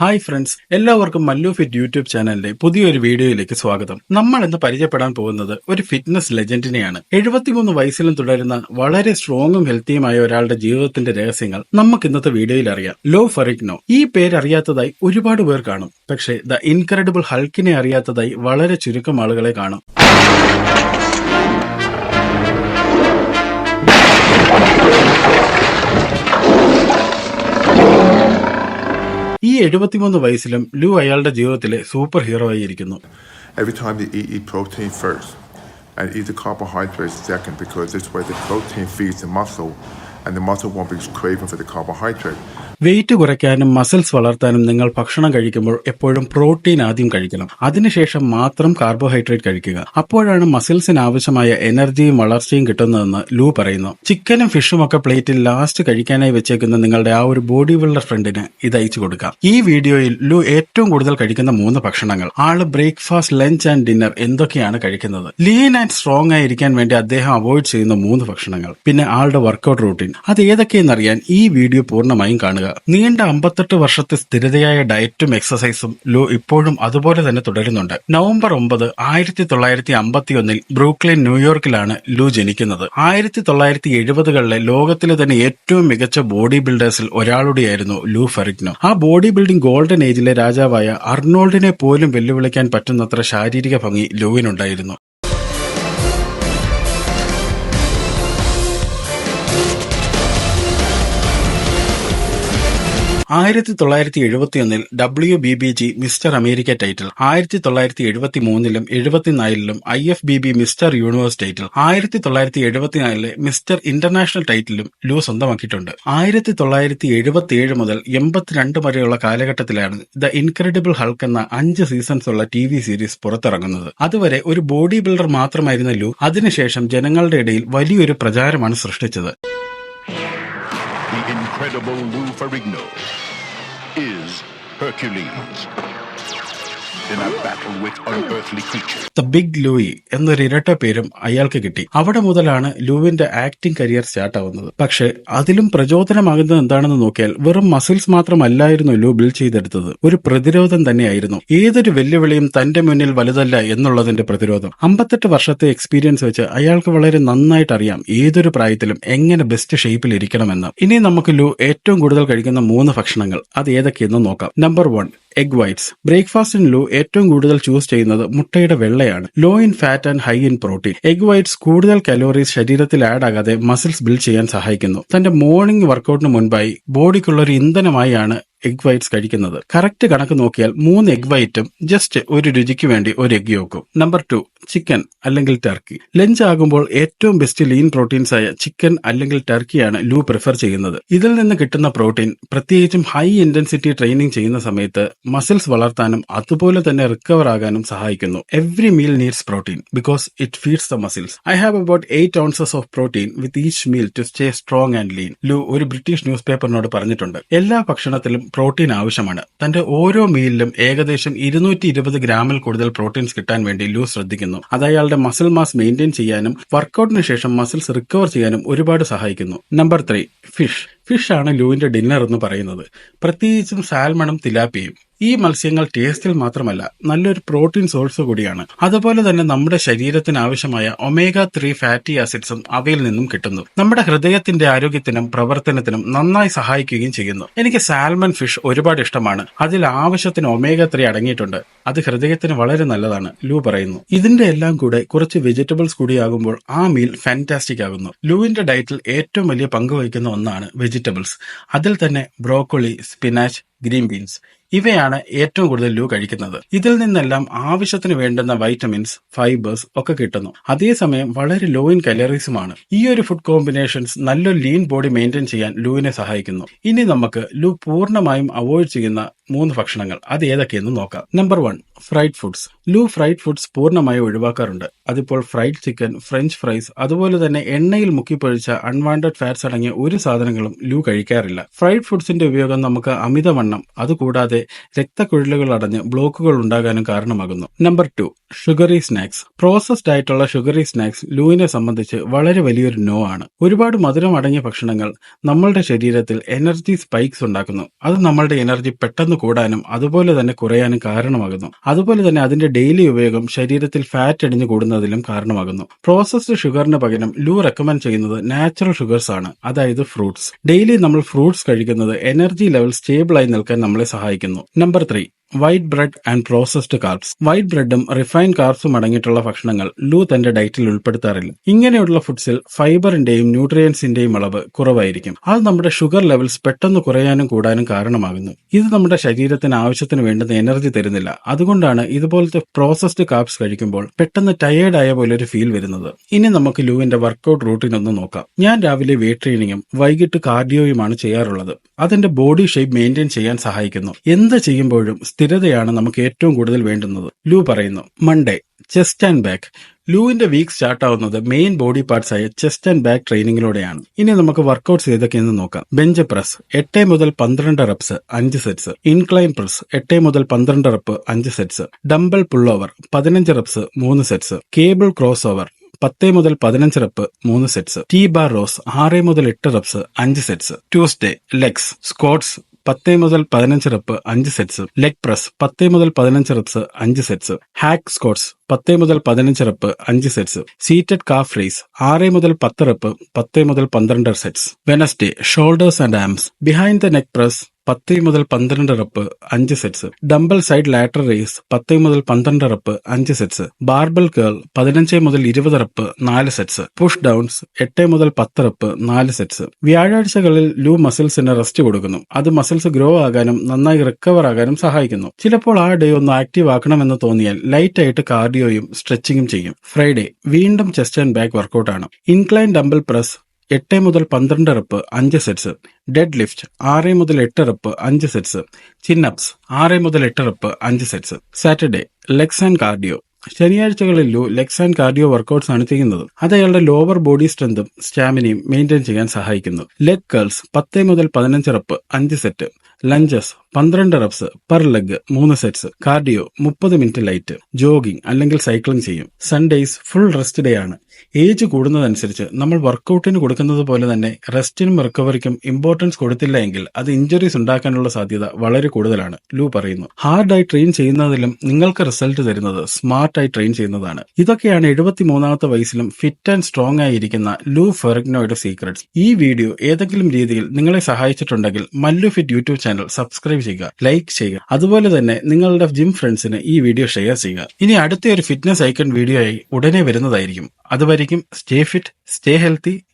Hi friends എല്ലാവർക്കും Mallu fit YouTube ചാനലിന്റെ പുതിയൊരു വീഡിയോയിലേക്ക് സ്വാഗതം. നമ്മൾ ഇന്ന് പരിചയപ്പെടാൻ പോകുന്നത് ഒരു ഫിറ്റ്നസ് ലെജൻഡിനെയാണ് എഴുപത്തിമൂന്ന് വയസ്സിലും തുടരുന്ന വളരെ സ്ട്രോങ്ങും ഹെൽത്തിയുമായ ഒരാളുടെ ജീവിതത്തിന്റെ രഹസ്യങ്ങൾ നമുക്ക് ഇന്നത്തെ വീഡിയോയിൽ അറിയാം. ലോ ഫെറിഗ്നോ ഈ പേര് അറിയാത്തതായി ഒരുപാട് പേർ കാണും. പക്ഷേ ദ ഇൻക്രെഡിബിൾ ഹൾക്കിനെ അറിയാത്തതായി വളരെ ചുരുക്കം ആളുകളെ കാണും. ഈ എഴുപത്തിമൂന്ന് വയസ്സിലും ലു അയാളുടെ ജീവിതത്തിലെ സൂപ്പർ ഹീറോ ആയിരിക്കുന്നു Every time you eat, protein first and eat the carbohydrates second because this way the protein feeds the muscle and the muscle won't be craving for the carbohydrate. Weight കുറയ്ക്കാനും muscles വളർത്താനും നിങ്ങൾ ഭക്ഷണം കഴിക്കുമ്പോൾ എപ്പോഴും protein ആദ്യം കഴിക്കണം. അതിനുശേഷം മാത്രം കാർബോഹൈഡ്രേറ്റ് കഴിക്കുക. അപ്പോഴാണ് മസിൽസിന് ആവശ്യമായ എനർജിയും വളർച്ചയും കിട്ടുന്നതെന്ന് ലൂ പറയുന്നു. ചിക്കനും ഫിഷും ഒക്കെ പ്ലേറ്റിൽ ലാസ്റ്റ് കഴിക്കാനായി വെച്ചേക്കുന്ന നിങ്ങളുടെ ആ ഒരു ബോഡി ബിൽഡർ ഫ്രണ്ടിന് ഇത് അയച്ചു കൊടുക്കാം. ഈ വീഡിയോയിൽ ലൂ ഏറ്റവും കൂടുതൽ കഴിക്കുന്ന മൂന്ന് ഭക്ഷണങ്ങൾ ആൾ ബ്രേക്ക്ഫാസ്റ്റ് ലഞ്ച് ആൻഡ് ഡിന്നർ എന്തൊക്കെയാണ് കഴിക്കുന്നത്? ലീൻ ആൻഡ് സ്ട്രോങ് ആയിരിക്കാൻ വേണ്ടി അദ്ദേഹം അവോയ്ഡ് ചെയ്യുന്ന മൂന്ന് ഭക്ഷണങ്ങൾ പിന്നെ ആളുടെ വർക്കൗട്ട് റൂട്ടീൻ അത് ഏതൊക്കെയെന്നറിയാൻ ഈ വീഡിയോ പൂർണമായും കാണുക. നീണ്ട അമ്പത്തെട്ട് വർഷത്തെ സ്ഥിരതയായ ഡയറ്റും എക്സസൈസും ലോ ഇപ്പോഴും അതുപോലെ തന്നെ തുടരുന്നുണ്ട്. നവംബർ ഒമ്പത് ആയിരത്തി തൊള്ളായിരത്തി അമ്പത്തി ഒന്നിൽ ബ്രൂക്ലിൻ ന്യൂയോർക്കിലാണ് ലൂ ജനിക്കുന്നത്. ആയിരത്തി തൊള്ളായിരത്തി എഴുപതുകളിലെ ലോകത്തിലെ തന്നെ ഏറ്റവും മികച്ച ബോഡി ബിൽഡേഴ്സിൽ ഒരാളുടെയായിരുന്നു ലൂ ഫെറിഗ്നോ. ആ ബോഡി ബിൽഡിംഗ് ഗോൾഡൻ ഏജിലെ രാജാവായ അർണോൾഡിനെ പോലും വെല്ലുവിളിക്കാൻ പറ്റുന്നത്ര ശാരീരിക ഭംഗി ലൂവിനുണ്ടായിരുന്നു. ആയിരത്തി തൊള്ളായിരത്തി എഴുപത്തിയൊന്നിൽ W B B G mister America title ആയിരത്തി തൊള്ളായിരത്തി എഴുപത്തി മൂന്നിലും എഴുപത്തിനാലിലും I F B B mister universe title ആയിരത്തി തൊള്ളായിരത്തി എഴുപത്തിനാലിലെ മിസ്റ്റർ ഇന്റർനാഷണൽ ടൈറ്റിലും ലൂ സ്വന്തമാക്കിയിട്ടുണ്ട്. ആയിരത്തി തൊള്ളായിരത്തി എഴുപത്തി ഏഴ് മുതൽ എൺപത്തിരണ്ട് വരെയുള്ള കാലഘട്ടത്തിലാണ് ദ ഇൻക്രെഡിബിൾ ഹൾക്ക് എന്ന അഞ്ച് സീസൺസ് ഉള്ള ടി വി സീരീസ് പുറത്തിറങ്ങുന്നത്. അതുവരെ ഒരു ബോഡി ബിൽഡർ മാത്രമായിരുന്ന ലൂ അതിനുശേഷം ജനങ്ങളുടെ ഇടയിൽ വലിയൊരു പ്രചാരമാണ് സൃഷ്ടിച്ചത്. The incredible Lou Ferrigno. Is Hercules the big Louie എന്നൊരു ഇരട്ട പേരും അയാൾക്ക് കിട്ടി. അവിടെ മുതലാണ് ലൂവിന്റെ ആക്ടിംഗ് കരിയർ സ്റ്റാർട്ട് ആവുന്നത്. പക്ഷെ അതിലും പ്രചോദനമാകുന്നത് എന്താണെന്ന് നോക്കിയാൽ വെറും മസിൽസ് മാത്രമല്ലായിരുന്നു ലൂ ബിൽഡ് ചെയ്തെടുത്തത്. ഒരു പ്രതിരോധം തന്നെയായിരുന്നു. ഏതൊരു വെല്ലുവിളിയും തന്റെ മുന്നിൽ വലുതല്ല എന്നുള്ളതിന്റെ പ്രതിരോധം. അമ്പത്തെട്ട് വർഷത്തെ എക്സ്പീരിയൻസ് വെച്ച് അയാൾക്ക് വളരെ നന്നായിട്ട് അറിയാം ഏതൊരു പ്രായത്തിലും എങ്ങനെ ബെസ്റ്റ് ഷേപ്പിൽ ഇരിക്കണമെന്ന്. ഇനി നമുക്ക് ലൂ ഏറ്റവും കൂടുതൽ കഴിക്കുന്ന മൂന്ന് ഭക്ഷണങ്ങൾ. അത് ഏതൊക്കെയെന്ന് നോക്കാം. നമ്പർ വൺ എഗ് വൈറ്റ്സ് ബ്രേക്ക്ഫാസ്റ്റിന് ഏറ്റവും കൂടുതൽ ചൂസ് ചെയ്യുന്നത് മുട്ടയുടെ വെള്ളയാണ്. Low in fat and high in protein egg whites കൂടുതൽ കലോറീസ് ശരീരത്തിൽ ആഡ് ആകാതെ മസിൽസ് ബിൽഡ് ചെയ്യാൻ സഹായിക്കുന്നു. തന്റെ മോർണിംഗ് വർക്കൗട്ടിന് മുൻപായി ബോഡിക്കുള്ള ഒരു ഇന്ധനമായാണ് എഗ് വൈറ്റ്സ് കഴിക്കുന്നത്. കറക്റ്റ് കണക്ക് നോക്കിയാൽ മൂന്ന് എഗ് വൈറ്റും ജസ്റ്റ് ഒരു രുചിക്ക് വേണ്ടി ഒരു എഗ് യോക്കും നമ്പർ ടു ചിക്കൻ അല്ലെങ്കിൽ ടർക്കി ലഞ്ച് ആകുമ്പോൾ ഏറ്റവും ബെസ്റ്റ് ലീൻ പ്രോട്ടീൻസ് ആയ ചിക്കൻ അല്ലെങ്കിൽ ടർക്കിയാണ് ലൂ പ്രിഫർ ചെയ്യുന്നത്. ഇതിൽ നിന്ന് കിട്ടുന്ന പ്രോട്ടീൻ പ്രത്യേകിച്ചും ഹൈ ഇന്റൻസിറ്റി ട്രെയിനിങ് ചെയ്യുന്ന സമയത്ത് മസിൽസ് വളർത്താനും അതുപോലെ തന്നെ റിക്കവർ ആകാനും സഹായിക്കുന്നു. Every meal needs protein because it feeds the muscles I have about eight ounces of protein with each meal to stay strong and lean Lou ഒരു British news പേപ്പറിനോട് പറഞ്ഞിട്ടുണ്ട്. എല്ലാ ഭക്ഷണത്തിലും പ്രോട്ടീൻ ആവശ്യമാണ്. തന്റെ ഓരോ മീലിലും ഏകദേശം ഇരുന്നൂറ്റി ഇരുപത് ഗ്രാമിൽ കൂടുതൽ പ്രോട്ടീൻസ് കിട്ടാൻ വേണ്ടി ലൂ ശ്രദ്ധിക്കുന്നു. അത് അയാളുടെ മസിൽ മാസ് മെയിന്റെയിൻ ചെയ്യാനും വർക്കൗട്ടിന് ശേഷം മസിൽസ് റിക്കവർ ചെയ്യാനും ഒരുപാട് സഹായിക്കുന്നു. നമ്പർ ത്രീ ഫിഷ് ഫിഷ് ആണ് ലൂവിന്റെ ഡിന്നർ എന്ന് പറയുന്നത്. പ്രത്യേകിച്ചും സാൽമണും തിലാപ്പിയും. ഈ മത്സ്യങ്ങൾ ടേസ്റ്റിൽ മാത്രമല്ല നല്ലൊരു പ്രോട്ടീൻ സോഴ്സ് കൂടിയാണ്. അതുപോലെ തന്നെ നമ്മുടെ ശരീരത്തിന് ആവശ്യമായ ഒമേഗ ത്രീ ഫാറ്റി ആസിഡ്സും അവയിൽ നിന്നും കിട്ടുന്നു. നമ്മുടെ ഹൃദയത്തിന്റെ ആരോഗ്യത്തിനും പ്രവർത്തനത്തിനും നന്നായി സഹായിക്കുകയും ചെയ്യുന്നു. എനിക്ക് സാൽമൺ ഫിഷ് ഒരുപാട് ഇഷ്ടമാണ്. അതിൽ ആവശ്യത്തിന് ഒമേഗ ത്രീ അടങ്ങിയിട്ടുണ്ട്. അത് ഹൃദയത്തിന് വളരെ നല്ലതാണ് ലൂ പറയുന്നു. ഇതിന്റെ എല്ലാം കൂടെ കുറച്ച് വെജിറ്റബിൾസ് കൂടിയാകുമ്പോൾ ആ മീൽ ഫാന്റാസ്റ്റിക് ആകുന്നു. ലൂവിന്റെ ഡയറ്റിൽ ഏറ്റവും വലിയ പങ്ക് വഹിക്കുന്ന ഒന്നാണ് വെജിറ്റബിൾസ് അതിൽ തന്നെ ബ്രോക്കോളി സ്പിനാച്ച് ഗ്രീൻ ബീൻസ് ഇവയാണ് ഏറ്റവും കൂടുതൽ ലൂ കഴിക്കുന്നത്. ഇതിൽ നിന്നെല്ലാം ആവശ്യത്തിന് വേണ്ടുന്ന വൈറ്റമിൻസ് ഫൈബേഴ്സ് ഒക്കെ കിട്ടുന്നു. അതേസമയം വളരെ ലോ ഇൻ കലറീസുമാണ് ഈ ഒരു ഫുഡ് കോമ്പിനേഷൻസ് നല്ലൊരു ലീൻ ബോഡി മെയിന്റെയിൻ ചെയ്യാൻ ലൂവിനെ സഹായിക്കുന്നു. ഇനി നമുക്ക് ലൂ പൂർണമായും അവോയ്ഡ് ചെയ്യുന്ന മൂന്ന് ഭക്ഷണങ്ങൾ. അത് ഏതൊക്കെയെന്ന് നോക്കാം. Number one fried foods Lou fried foods പൂർണമായി ഒഴിവാക്കാറുണ്ട്. അതിപ്പോൾ ഫ്രൈഡ് ചിക്കൻ ഫ്രഞ്ച് ഫ്രൈസ് അതുപോലെ തന്നെ എണ്ണയിൽ മുക്കിപ്പൊഴിച്ച അൺവാണ്ടഡ് ഫാറ്റ്സ് അടങ്ങിയ ഒരു സാധനങ്ങളും ലൂ കഴിക്കാറില്ല. ഫ്രൈഡ് ഫുഡ്സിന്റെ ഉപയോഗം നമുക്ക് അമിതവണ്ണം അതുകൂടാതെ രക്തക്കുഴലുകൾ അടഞ്ഞ് ബ്ലോക്കുകൾ ഉണ്ടാകാനും കാരണമാകുന്നു. Number two sugary snacks processed ആയിട്ടുള്ള ഷുഗറി സ്നാക്സ് ലൂവിനെ സംബന്ധിച്ച് വളരെ വലിയൊരു നോ ആണ്. ഒരുപാട് മധുരം അടങ്ങിയ ഭക്ഷണങ്ങൾ നമ്മളുടെ ശരീരത്തിൽ എനർജി സ്പൈക്സ് ഉണ്ടാക്കുന്നു. അത് നമ്മളുടെ എനർജി പെട്ടെന്ന് കൂടാനും അതുപോലെ തന്നെ കുറയാനും കാരണമാകുന്നു. അതുപോലെ തന്നെ അതിന്റെ ഡെയിലി ഉപയോഗം ശരീരത്തിൽ ഫാറ്റ് അടിഞ്ഞു കൂടുന്നതിലും കാരണമാകുന്നു. പ്രോസസ്ഡ് ഷുഗറിന് പകരം ലൂ റെക്കമെൻഡ് ചെയ്യുന്നത് നാച്ചുറൽ ഷുഗർസ് ആണ്. അതായത് ഫ്രൂട്ട്സ് ഡെയിലി നമ്മൾ ഫ്രൂട്ട്സ് കഴിക്കുന്നത് എനർജി ലെവൽ സ്റ്റേബിൾ ആയി നിൽക്കാൻ നമ്മളെ സഹായിക്കുന്നു. Number three white bread and processed carbs white ബ്രെഡും റിഫൈൻഡ് കാർബ്സും അടങ്ങിയിട്ടുള്ള ഭക്ഷണങ്ങൾ ലൂ തന്റെ ഡയറ്റിൽ ഉൾപ്പെടുത്താറില്ല. ഇങ്ങനെയുള്ള ഫുഡ്സിൽ ഫൈബറിന്റെയും ന്യൂട്രിയൻസിന്റെയും അളവ് കുറവായിരിക്കും. അത് നമ്മുടെ ഷുഗർ ലെവൽസ് പെട്ടെന്ന് കുറയാനും കൂടാനും കാരണമാകുന്നു. ഇത് നമ്മുടെ ശരീരത്തിന് ആവശ്യത്തിന് വേണ്ടുന്ന എനർജി തരുന്നില്ല. അതുകൊണ്ടാണ് ഇതുപോലത്തെ പ്രോസസ്ഡ് കാർബ്സ് കഴിക്കുമ്പോൾ പെട്ടെന്ന് ടയേർഡ് ആയ പോലെ ഒരു ഫീൽ വരുന്നത്. ഇനി നമുക്ക് ലൂവിന്റെ വർക്കൗട്ട് റൂട്ടീൻ ഒന്ന് നോക്കാം. ഞാൻ രാവിലെ വെയിറ്റ് ട്രെയിനിങ്ങും വൈകിട്ട് കാർഡിയോയുമാണ് ചെയ്യാറുള്ളത്. അതെന്റെ ബോഡി ഷേപ്പ് മെയിന്റെയിൻ ചെയ്യാൻ സഹായിക്കുന്നു. എന്ത് ചെയ്യുമ്പോഴും സ്ഥിരതയാണ് നമുക്ക് ഏറ്റവും കൂടുതൽ വേണ്ടുന്നത്. ലൂ പറയുന്നു മൺഡേ ചെസ്റ്റ് ആൻഡ് ബാക്ക് ലൂവിന്റെ വീക്ക് സ്റ്റാർട്ട് ആവുന്നത് മെയിൻ ബോഡി പാർട്സ് ആയ ചെസ്റ്റ് ആൻഡ് ബാക്ക് ട്രെയിനിങ്ങിലൂടെയാണ് ഇനി നമുക്ക് വർക്കൗട്ട്സ് ഏതൊക്കെയെന്ന് നോക്കാം. ബെഞ്ച് പ്രസ് എട്ട് മുതൽ പന്ത്രണ്ട് റെപ്സ് അഞ്ച് സെറ്റ്സ് ഇൻക്ലൈൻ പ്രസ് എട്ട് മുതൽ പന്ത്രണ്ട് റെപ്പ് അഞ്ച് സെറ്റ്സ് ഡംബൽ പുൾ ഓവർ പതിനഞ്ച് റെപ്സ് മൂന്ന് സെറ്റ്സ് കേബിൾ ക്രോസ് ഓവർ പത്ത് മുതൽ പതിനഞ്ച് റെപ്പ് മൂന്ന് സെറ്റ്സ് ടി ബാർ റോസ് ആറ് മുതൽ എട്ട് റെപ്സ് അഞ്ച് സെറ്റ്സ് ട്യൂസ്ഡേ ലെഗ്സ് സ്ക്വാട്സ് പത്ത് മുതൽ പതിനഞ്ച് റെപ്പ് അഞ്ച് സെറ്റ്സ് ലെഗ് പ്രസ് പത്ത് മുതൽ പതിനഞ്ച് റെപ്സ് അഞ്ച് സെറ്റ്സ് ഹാക്ക് സ്കോട്ട്സ് പത്ത് മുതൽ പതിനഞ്ച് റെപ്പ് അഞ്ച് സെറ്റ്സ് സീറ്റഡ് കാഫ് റേസ് ആറ് മുതൽ പത്ത് റെപ്പ് പത്ത് മുതൽ പന്ത്രണ്ട് sets Wednesday shoulders and arms behind the neck press പത്ത് മുതൽ പന്ത്രണ്ട് റപ്പ് അഞ്ച് sets dumbbell side lateral raise പത്ത് മുതൽ പന്ത്രണ്ട് റപ്പ് അഞ്ച് സെറ്റ്സ് ബാർബൽ കേൾ പതിനഞ്ച് മുതൽ ഇരുപത് റപ്പ് നാല് സെറ്റ്സ് പുഷ് ഡൗൺസ് എട്ട് മുതൽ പത്ത് റപ്പ് നാല് സെറ്റ്സ് വ്യാഴാഴ്ചകളിൽ ലൂ മസിൽസിന് റെസ്റ്റ് കൊടുക്കുന്നു. അത് മസിൽസ് ഗ്രോ ആകാനും നന്നായി റിക്കവർ ആകാനും സഹായിക്കുന്നു. ചിലപ്പോൾ ആ ഡേ ഒന്ന് ആക്റ്റീവ് ആക്കണമെന്ന് തോന്നിയാൽ ലൈറ്റ് ആയിട്ട് കാർഡിയോയും സ്ട്രെച്ചിങ്ങും ചെയ്യും. ഫ്രൈഡേ വീണ്ടും ചെസ്റ്റ് ആൻഡ് ബാക്ക് ആണ്. ഇൻക്ലൈൻ ഡംബൽ പ്രസ് എട്ട് മുതൽ പന്ത്രണ്ട് റെപ്പ് അഞ്ച് സെറ്റ്സ് ഡെഡ് ലിഫ്റ്റ് ആറ് മുതൽ എട്ട് റെപ്പ് അഞ്ച് സെറ്റ്സ് ചിന്നപ്സ് ആറ് മുതൽ എട്ട് റെപ്പ് അഞ്ച് sets Saturday legs and cardio ശനിയാഴ്ചകളിൽ ലു ലെഗ്സ് ആൻഡ് കാർഡിയോ വർക്കൗട്ട്സ് ആണ് ചെയ്യുന്നത്. അത് അയാളുടെ ലോവർ ബോഡി സ്ട്രെങ്തും സ്റ്റാമിനയും മെയിന്റെയിൻ ചെയ്യാൻ സഹായിക്കുന്നു. ലെഗ് കേൾസ് പത്ത് മുതൽ പതിനഞ്ച് റെപ്പ് അഞ്ച് സെറ്റ് ലഞ്ചസ് പന്ത്രണ്ട് റെപ്സ് പെർ ലെഗ് മൂന്ന് സെറ്റ്സ് കാർഡിയോ മുപ്പത് മിനിറ്റ് ലൈറ്റ് ജോഗിംഗ് അല്ലെങ്കിൽ സൈക്ലിംഗ് ചെയ്യും. സൺഡേസ് ഫുൾ റെസ്റ്റ് ഡേ ആണ്. ഏജ് കൂടുന്നതനുസരിച്ച് നമ്മൾ വർക്കൗട്ടിന് കൊടുക്കുന്നത് പോലെ തന്നെ റെസ്റ്റിനും റിക്കവറിക്കും ഇമ്പോർട്ടൻസ് കൊടുത്തില്ല എങ്കിൽ അത് ഇഞ്ചുറീസ് ഉണ്ടാക്കാനുള്ള സാധ്യത വളരെ കൂടുതലാണ് ലൂ പറയുന്നു. ഹാർഡായി ട്രെയിൻ ചെയ്യുന്നതിലും നിങ്ങൾക്ക് റിസൾട്ട് തരുന്നത് സ്മാർട്ടായി ട്രെയിൻ ചെയ്യുന്നതാണ്. ഇതൊക്കെയാണ് എഴുപത്തി മൂന്നാമത്തെ വയസ്സിലും ഫിറ്റ് ആൻഡ് സ്ട്രോങ് ആയിരിക്കുന്ന ലൂ ഫെറഗ്നോയുടെ സീക്രട്സ് ഈ വീഡിയോ ഏതെങ്കിലും രീതിയിൽ നിങ്ങളെ സഹായിച്ചിട്ടുണ്ടെങ്കിൽ Mallu fit YouTube channel subscribe ചെയ്യുക ലൈക്ക് ചെയ്യുക. അതുപോലെ തന്നെ നിങ്ങളുടെ ജിം ഫ്രണ്ട്സിന് ഈ വീഡിയോ ഷെയർ ചെയ്യുക. ഇനി അടുത്ത ഒരു ഫിറ്റ്നസ് ഐക്കൺ വീഡിയോ ആയി ഉടനെ വരുന്നതായിരിക്കും. അതുവരെയും സ്റ്റേ ഫിറ്റ് സ്റ്റേ ഹെൽത്തി